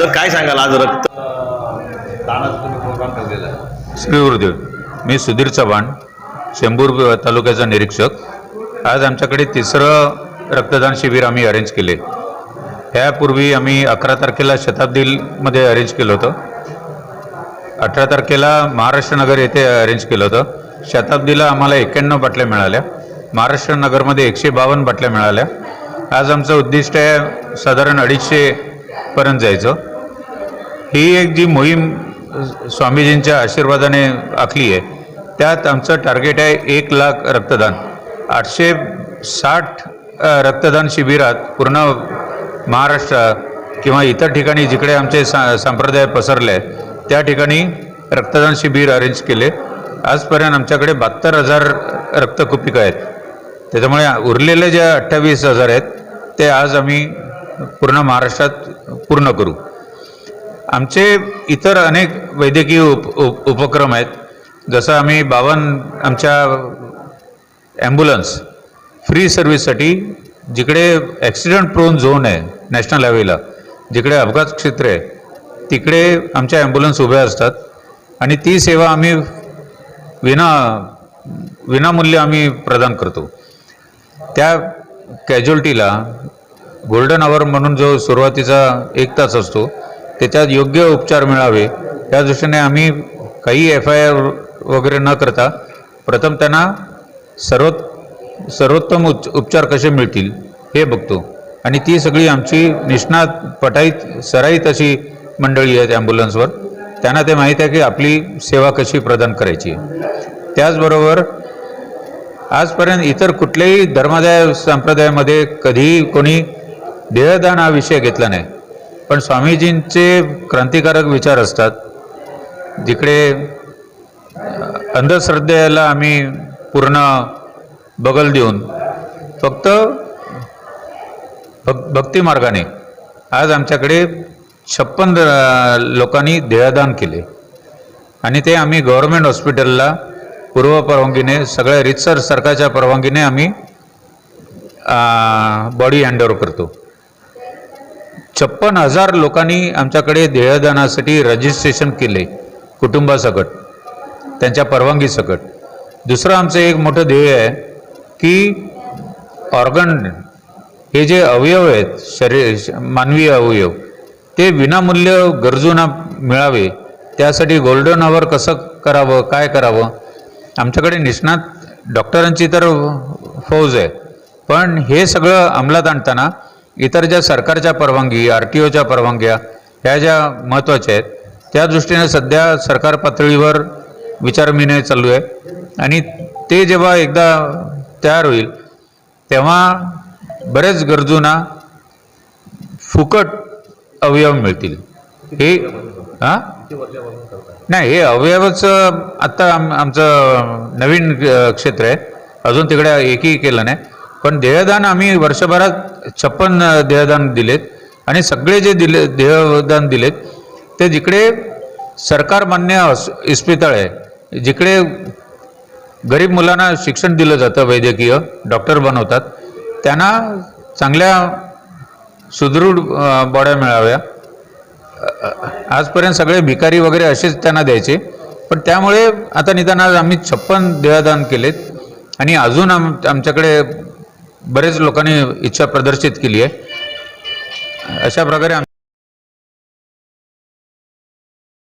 Sir काय सांगाल आज रक्त? श्री गुरुदेव मी सुधीर चव्हाण शेंबूर तालुक्याचा निरीक्षक. आज आमच्याकडे तिसरं रक्तदान शिबिर आम्ही अरेंज केले. त्यापूर्वी आम्ही अकरा तारखेला शताब्दीमध्ये अरेंज केलं होतं. अठरा तारखेला महाराष्ट्र नगर येथे अरेंज केलं होतं. शताब्दीला आम्हाला एक्क्याण्णव बाटल्या मिळाल्या. महाराष्ट्र नगरमध्ये एकशे बावन्न बाटल्या मिळाल्या. आज आमचं उद्दिष्ट आहे साधारण अडीचशेपर्यंत जायचं. ही एक जी मोहीम स्वामीजींच्या आशीर्वादाने आखली आहे त्यात आमचं टार्गेट आहे एक लाख रक्तदान. आठशे साठ रक्तदान शिबिरात पूर्ण महाराष्ट्र किंवा इतर ठिकाणी जिकडे आमचे सा संप्रदाय पसरले त्या ठिकाणी रक्तदान शिबिर अरेंज केले. आजपर्यंत आमच्याकडे बहात्तर हजार रक्तकुपिका आहेत. त्याच्यामुळे उरलेले जे अठ्ठावीस हजार आहेत ते आज आम्ही पूर्ण महाराष्ट्रात पूर्ण करू. आमचे इतर अनेक वैद्यकीय उप उप उपक्रम आहेत. जसं आम्ही बावन्न आमच्या ॲम्ब्युलन्स फ्री सर्व्हिससाठी जिकडे ॲक्सिडेंट प्रोन झोन आहे नॅशनल हायवेला जिकडे अपघात क्षेत्र आहे तिकडे आमच्या ॲम्ब्युलन्स उभ्या असतात. आणि ती सेवा आम्ही विना विनामूल्य आम्ही प्रदान करतो. त्या कॅज्युअल्टीला गोल्डन आवर म्हणून जो सुरुवातीचा एक तास असतो त्याच्यात योग्य उपचार मिळावे या दृष्टीने आम्ही काही एफ आय आर वगैरे न करता प्रथम त्यांना सर्वोत् सर्वोत्तम उच्च उपचार कसे मिळतील हे बघतो. आणि ती सगळी आमची निष्णात पटाईत सराईत अशी मंडळी आहेत ॲम्ब्युलन्सवर त्यांना ते माहीत आहे की आपली सेवा कशी प्रदान करायची. आहे त्याचबरोबर आजपर्यंत इतर कुठल्याही धर्मादाय संप्रदायामध्ये कधीही कोणी देहदान हा विषय घेतला नाही. पण स्वामीजींचे क्रांतिकारक विचार असतात. जिकडे अंधश्रद्धेला आम्ही पूर्ण बगल देऊन फक्त भक् भक्ती मार्गाने आज आमच्याकडे छप्पन लोकांनी देहदान केले. आणि ते आम्ही गव्हर्मेंट हॉस्पिटलला पूर्व परवानगीने सगळ्या रितसर सरकारच्या परवानगीने आम्ही बॉडी हँडओव्हर करतो. छप्पन हजार लोकांनी आमच्याकडे देहदानासाठी रजिस्ट्रेशन केले. कुटुंबासकट त्यांच्या परवानगीसकट. दुसरं आमचं एक मोठं ध्येय आहे की ऑर्गन हे जे अवयव आहेत शरीर मानवी अवयव ते विनामूल्य गरजूंना मिळावे त्यासाठी गोल्डन आवर कसं करावं काय करावं? आमच्याकडे निष्णात डॉक्टरांची तर फौज आहे. पण हे सगळं अंमलात आणताना इतर ज्या सरकारच्या परवानगी आर टी ओच्या परवानग्या ह्या ज्या महत्त्वाच्या आहेत त्या दृष्टीने सध्या सरकार पातळीवर विचारविनिमय चालू आहे. आणि ते जेव्हा एकदा तयार होईल तेव्हा बरेच गरजूंना फुकट अवयव मिळतील. हे हां? नाही हे अवयवच आत्ता आम आमचं नवीन क्षेत्र आहे. अजून तिकडे एकही केलं नाही. पण देहदान आम्ही वर्षभरात छप्पन देहदान दिलेत. आणि सगळे जे दिले देहदान दिलेत ते जिकडे सरकार मान्य हॉस इस्पितळ आहे जिकडे गरीब मुलांना शिक्षण दिलं जातं वैद्यकीय डॉक्टर बनवतात त्यांना चांगल्या सुदृढ बॉड्या मिळाव्या. आजपर्यंत सगळे भिकारी वगैरे असेच त्यांना द्यायचे. पण त्यामुळे आता निदान आज आम्ही छप्पन देहदान केलेत. आणि अजून आम आमच्याकडे बरेच लोकांनी इच्छा प्रदर्शित केली आहे. अशा प्रकारे आम